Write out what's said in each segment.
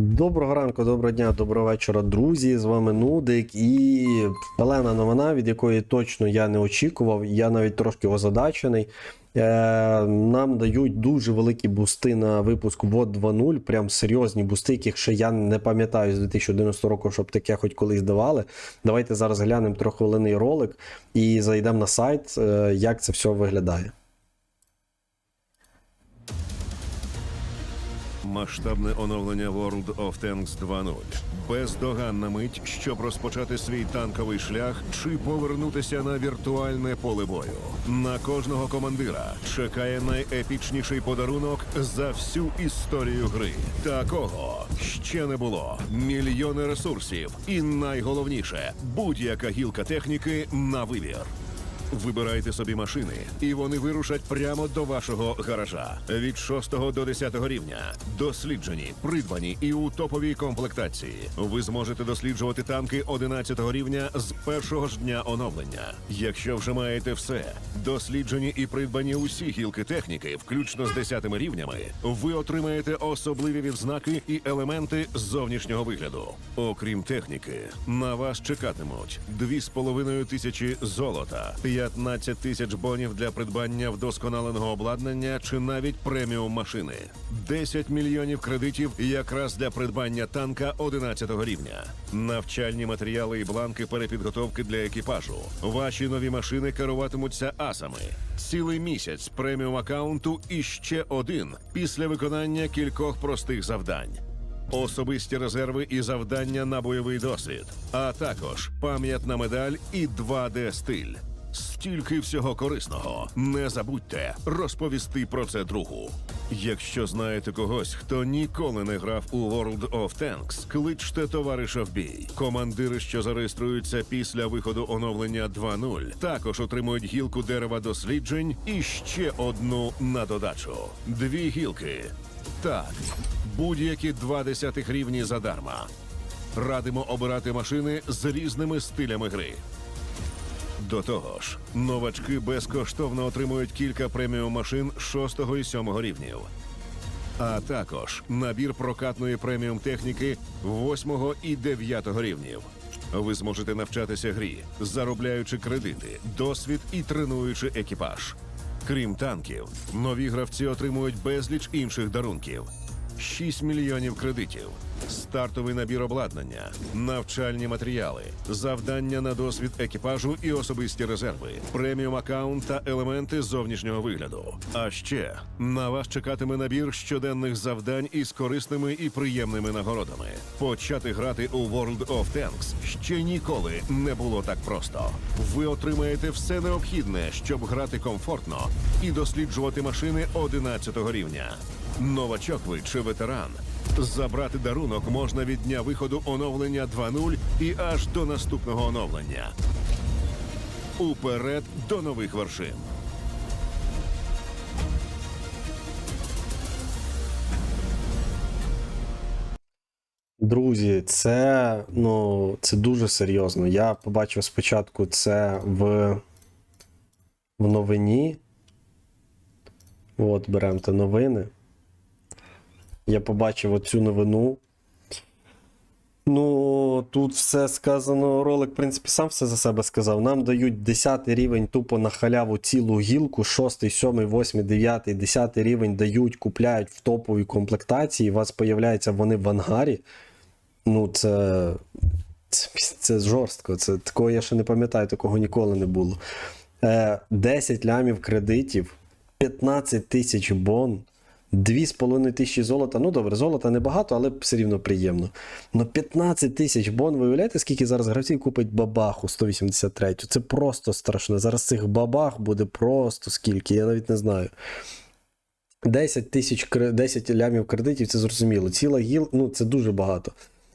Доброго ранку, доброго дня, доброго вечора, друзі. З вами Нудик і шалена новина, від якої точно я не очікував. Я навіть трошки озадачений. Е, нам дають дуже великі бусти на випуск WOD 2.0, прям серйозні бусти, яких ще я не пам'ятаю з 2011 року, щоб таке хоч колись давали. Давайте зараз глянемо трьоххвилинний ролик і зайдемо на сайт, е, як це все виглядає. Масштабне оновлення World of Tanks 2.0. Бездоганна мить, щоб розпочати свій танковий шлях чи повернутися на віртуальне поле бою. На кожного командира чекає найепічніший подарунок за всю історію гри. Такого ще не було. Мільйони ресурсів, і найголовніше будь-яка гілка техніки на вибір. Вибирайте собі машини, і вони вирушать прямо до вашого гаража. Від 6 до 10 рівня. Досліджені, придбані і у топовій комплектації. Ви зможете досліджувати танки 11 рівня з першого ж дня оновлення. Якщо вже маєте все, досліджені і придбані усі гілки техніки, включно з 10 рівнями, ви отримаєте особливі відзнаки і елементи зовнішнього вигляду. Окрім техніки, на вас чекатимуть 2,5 тисячі золота, 15 тисяч бонів для придбання вдосконаленого обладнання чи навіть преміум машини, 10 мільйонів кредитів якраз для придбання танка 11 рівня, навчальні матеріали і бланки перепідготовки для екіпажу. Ваші нові машини керуватимуться асами. Цілий місяць преміум аккаунту і ще один після виконання кількох простих завдань особисті резерви і завдання на бойовий досвід, а також пам'ятна медаль і 2D стиль. Стільки всього корисного. Не забудьте розповісти про це другу. Якщо знаєте когось, хто ніколи не грав у World of Tanks, кличте товариша в бій. Командири, що зареєструються після виходу оновлення 2.0, також отримують гілку дерева досліджень і ще одну на додачу. Дві гілки. Так, будь-які два десятих рівні задарма. Радимо обирати машини з різними стилями гри. До того ж, новачки безкоштовно отримують кілька преміум машин 6 і 7 рівнів. А також набір прокатної преміум техніки 8 і 9 рівнів. Ви зможете навчатися грі, заробляючи кредити, досвід і тренуючи екіпаж. Крім танків, нові гравці отримують безліч інших дарунків. 6 мільйонів кредитів, стартовий набір обладнання, навчальні матеріали, завдання на досвід екіпажу і особисті резерви, преміум аккаунт та елементи зовнішнього вигляду. А ще на вас чекатиме набір щоденних завдань із корисними і приємними нагородами. Почати грати у World of Tanks ще ніколи не було так просто. Ви отримаєте все необхідне, щоб грати комфортно і досліджувати машини 11 рівня. Новачок ви чи ветеран. Забрати дарунок можна від дня виходу оновлення 2.0 і аж до наступного оновлення. Уперед до нових вершин. Друзі, це, ну, це дуже серйозно. Я побачив спочатку це в, в новині. От, беремо те новини. Я побачив оцю новину. Ну, тут все сказано. Ролик, в принципі, сам все за себе сказав. Нам дають 10 рівень тупо на халяву цілу гілку, 6, 7, 8, 9, 10 рівень дають, купляють в топовій комплектації. У вас появляються вони в ангарі. Ну, це, це, жорстко. Це, такого я ще не пам'ятаю, такого ніколи не було. Е, 10 лямів кредитів, 15 тисяч бон, 2,5 тисячі золота. Ну добре, золота небагато, але все рівно приємно. Ну 15 тисяч бон, ви уявляєте, скільки зараз гравців купить бабаху 183. Це просто страшно. Зараз цих бабах буде просто скільки, я навіть не знаю. 10 тисяч 10 лямів кредитів, це зрозуміло. Ціла гіл, ну це дуже багато.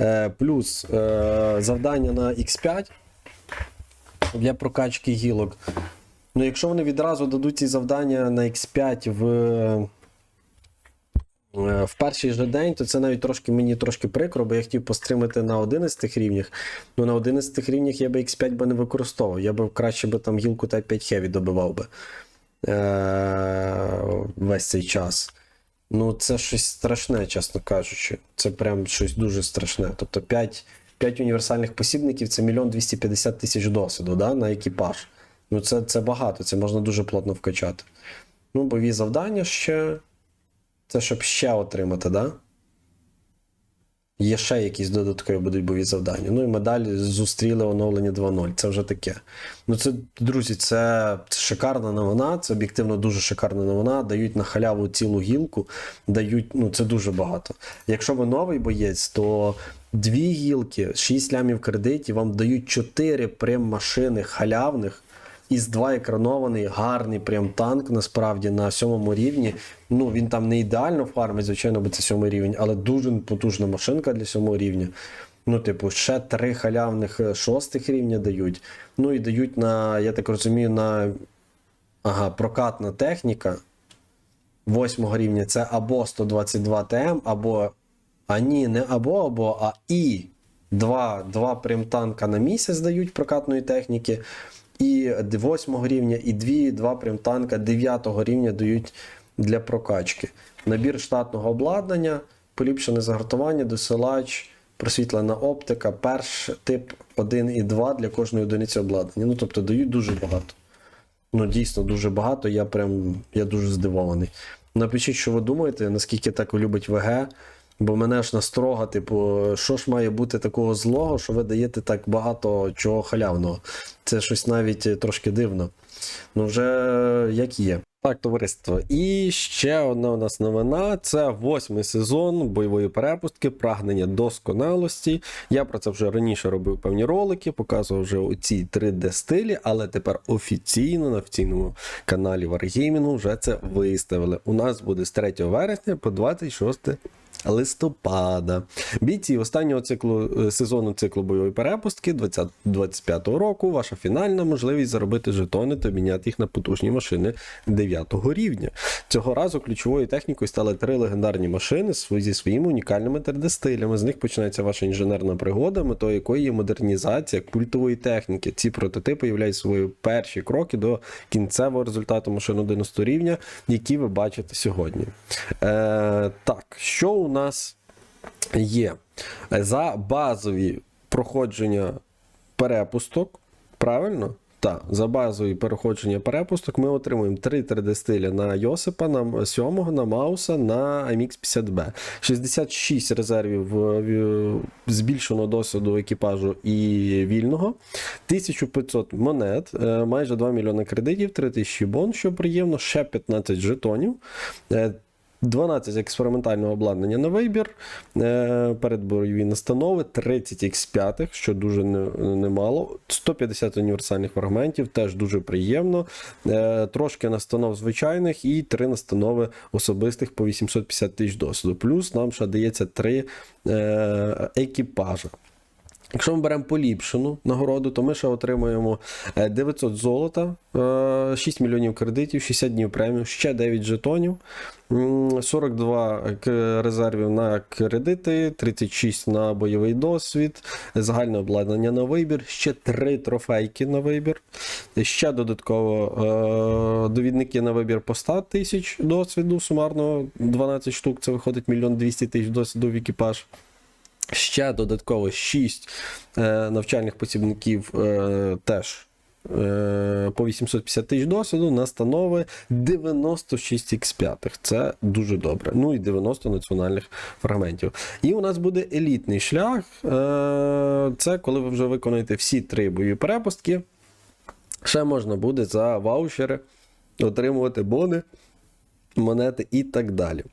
Е, плюс е, завдання на X5 для прокачки гілок. Ну, якщо вони відразу дадуть ці завдання на X5 в, в перший же день, то це навіть трошки мені трошки прикро, бо я хотів постримати на 11 рівнях. Ну на 11 рівнях я би X5 би не використовував. Я би краще би там гілку Т5 Heavy добивав би е, весь цей час. Ну, це щось страшне, чесно кажучи. Це прям щось дуже страшне. Тобто 5, 5 універсальних посібників це мільйон 250 тисяч досвіду да, на екіпаж. Ну, це, це багато, це можна дуже плотно вкачати. Ну, бойові завдання ще. Це щоб ще отримати, да? Є ще якісь додаткові будуть бойові завдання. Ну і медалі зустріли оновлення 2.0. Це вже таке. Ну, це, друзі, це, це шикарна новина. Це об'єктивно дуже шикарна новина. Дають на халяву цілу гілку, дають, ну це дуже багато. Якщо ви новий боєць, то дві гілки, 6 лямів кредитів, вам дають 4 прям машини халявних. Із 2 екранований, гарний прям танк насправді на сьомому рівні. Ну він там не ідеально фармить, звичайно, бо це сьомий рівень, але дуже потужна машинка для сьомого рівня. Ну, типу, ще три халявних е, шостих рівня дають. Ну і дають на, я так розумію, на ага, прокатна техніка восьмого рівня це або 122 ТМ, або. А ні, не або, або, а і два, два прям танка на місяць дають прокатної техніки. І восьмого рівня, і дві, два прям танка дев'ятого рівня дають для прокачки. Набір штатного обладнання, поліпшене загартування, досилач, просвітлена оптика, перш тип 1 і 2 для кожної одиниці обладнання. Ну, тобто дають дуже багато. Ну, дійсно, дуже багато. Я прям я дуже здивований. Напишіть, що ви думаєте, наскільки так любить ВГ. Бо мене ж настрога, типу, що ж має бути такого злого, що ви даєте так багато чого халявного. Це щось навіть трошки дивно. Ну, вже як є. Так, товариство. І ще одна у нас новина: це восьмий сезон бойової перепустки, прагнення досконалості. Я про це вже раніше робив певні ролики, показував вже у ці 3D-стилі, але тепер офіційно на офіційному каналі Wargaming вже це виставили. У нас буде з 3 вересня по 26 листопада. Бійці останнього циклу е, сезону циклу бойової перепустки 2025 року. Ваша фінальна можливість заробити жетони та обміняти їх на потужні машини 9 рівня. Цього разу ключовою технікою стали три легендарні машини зі своїми унікальними 3D-стилями. З них починається ваша інженерна пригода, метою якої є модернізація культової техніки. Ці прототипи являють свої перші кроки до кінцевого результату машин 11 рівня, які ви бачите сьогодні. Е, так, що у нас є? За базові проходження перепусток, правильно? Так, за базові переходження перепусток ми отримуємо 3 3D-стиля на Йосипа, на 7, на Мауса, на MX50B. 66 резервів е, збільшеного досвіду екіпажу і вільного. 1500 монет, е, майже 2 мільйони кредитів, 3000 бон, що приємно, ще 15 жетонів. Е, 12 експериментального обладнання на вибір, е, передбойові настанови, 30 X5, що дуже немало, 150 універсальних фрагментів, теж дуже приємно. Е, Трошки настанов звичайних і 3 настанови особистих по 850 тисяч досвіду. Плюс нам ще дається 3 екіпажа. Якщо ми беремо поліпшену нагороду, то ми ще отримуємо е, 900 золота, е, 6 мільйонів кредитів, 60 днів премію, ще 9 жетонів, 42 резервів на кредити, 36 на бойовий досвід, загальне обладнання на вибір, ще 3 трофейки на вибір, ще додатково е, довідники на вибір по 100 тисяч досвіду, сумарно 12 штук, це виходить 1 200 тисяч досвіду в екіпаж. Ще додатково 6 е, навчальних посібників е, теж е, по 850 тисяч досвіду, настанови 96 X5. Це дуже добре. Ну і 90 національних фрагментів. І у нас буде елітний шлях. Е, це коли ви вже виконаєте всі три бойові перепустки. Ще можна буде за ваучери отримувати бони, монети і так далі.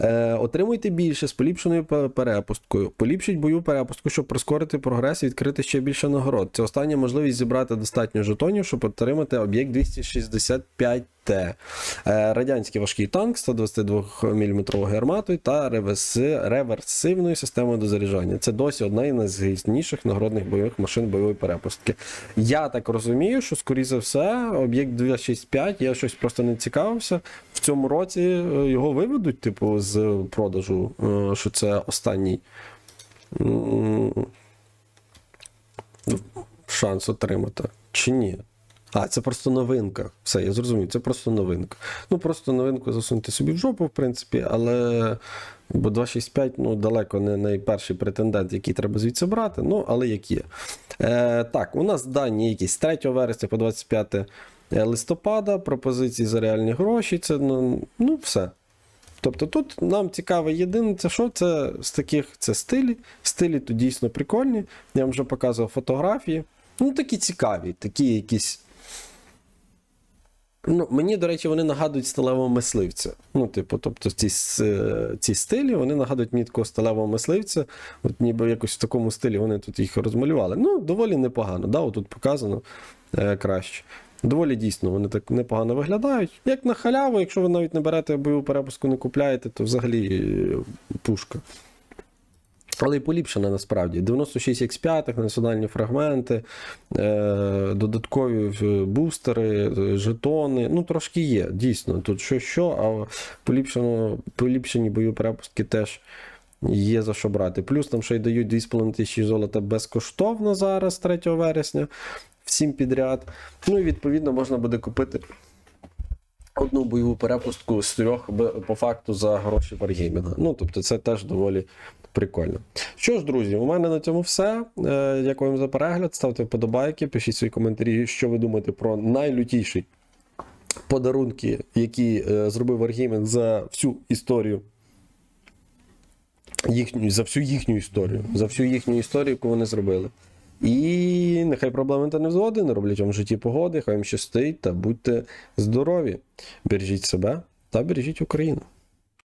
Е, отримуйте більше з поліпшеною перепусткою. Поліпшіть бою перепустку, щоб прискорити прогрес і відкрити ще більше нагород. Це остання можливість зібрати достатньо жетонів, щоб отримати об'єкт 265Т. Е, радянський важкий танк 122 мм гарматою та реверсивною системою дозаряджання. Це досі одна із найзгідніших нагородних бойових машин бойової перепустки. Я так розумію, що, скоріше за все, об'єкт 265, я щось просто не цікавився. В цьому році е, його виведуть, типу, з продажу, е, що це останній шанс отримати. Чи ні? А, це просто новинка. Все, я зрозумів, це просто новинка. Ну, просто новинку засуньте собі в жопу, в принципі, але. Бо 265 ну, далеко не найперший претендент, який треба звідси брати, ну, але як. Е, так, у нас дані якісь з 3 вересня по 25 листопада, пропозиції за реальні гроші, це ну, ну все. Тобто тут нам цікаве єдине, це що це з таких це стилі. Стилі тут дійсно прикольні. Я вам вже показував фотографії. Ну, такі цікаві, такі якісь. Ну, мені, до речі, вони нагадують сталевого мисливця. Ну, типу, тобто ці, ці стилі вони нагадують мені такого сталевого мисливця. От ніби якось в такому стилі вони тут їх розмалювали. Ну, доволі непогано, да, отут показано е, краще. Доволі дійсно вони так непогано виглядають. Як на халяву, якщо ви навіть не берете бойову перепуску, не купляєте, то взагалі е, пушка. Але і поліпшена насправді. 96 X5, національні фрагменти, е, додаткові е, бустери, е, жетони. Ну, трошки є, дійсно. Тут що, що, а поліпшено, поліпшені перепустки теж є за що брати. Плюс там ще й дають 2,5 тисячі золота безкоштовно зараз, 3 вересня, всім підряд. Ну і відповідно можна буде купити одну бойову перепустку з трьох по факту за гроші Wargaming. Ну, тобто це теж доволі прикольно. Що ж, друзі, у мене на цьому все. Е, Дякую вам за перегляд. Ставте вподобайки, пишіть свої коментарі, що ви думаєте про найлютіший подарунки, які е, зробив Wargaming за всю історію. Їхню, за всю їхню історію, за всю їхню історію, яку вони зробили. І нехай проблеми та невзгоди не роблять вам в житті погоди, хай вам щастить та будьте здорові. Бережіть себе та бережіть Україну.